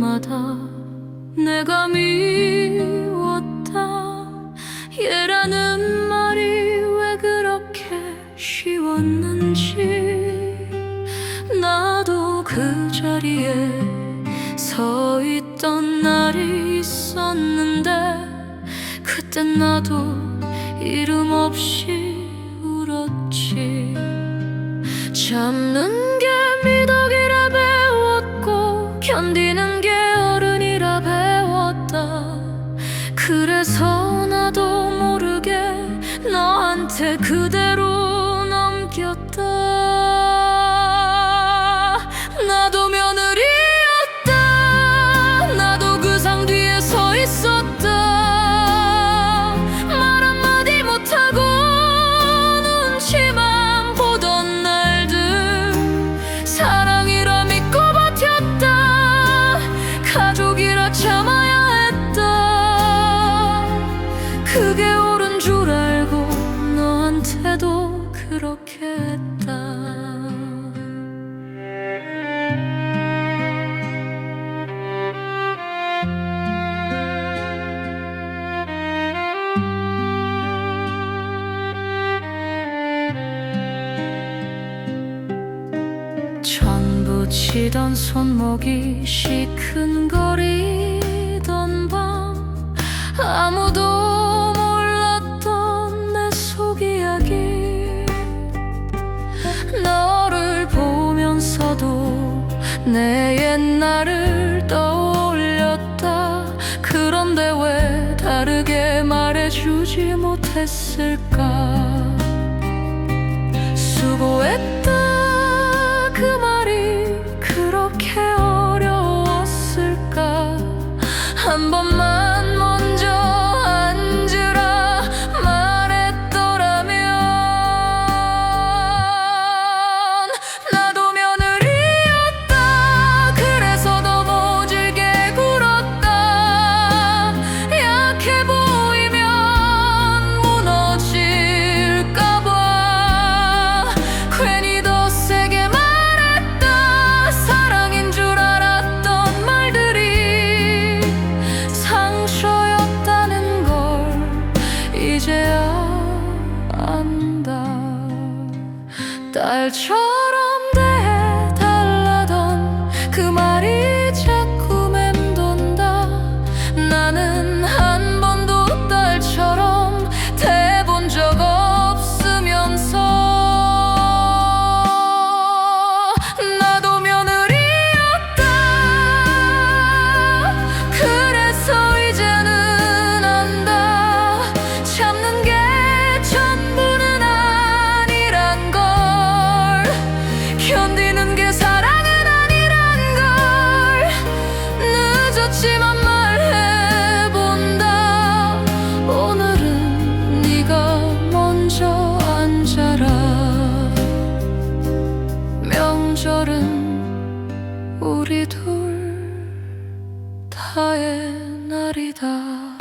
때마다 내가 미웠다. 얘라는 말이 왜 그렇게 쉬웠는지 나도 그 자리에 서 있던 날이 있었는데 그땐 나도 이름 없이 울었지. 참는 게 그래서 나도 모르게 너한테 그대로 치던 손목이 시큰거리 내 옛날을 떠올렸다. 그런데 왜 다르게 말해주지 못했을까? 수고했다. 그 말이 그렇게 어려웠을까? 한 번만 딸처럼 대해달라던 그 말이 자꾸 맴돈다. 나는 명절은 우리 둘 다의 날이다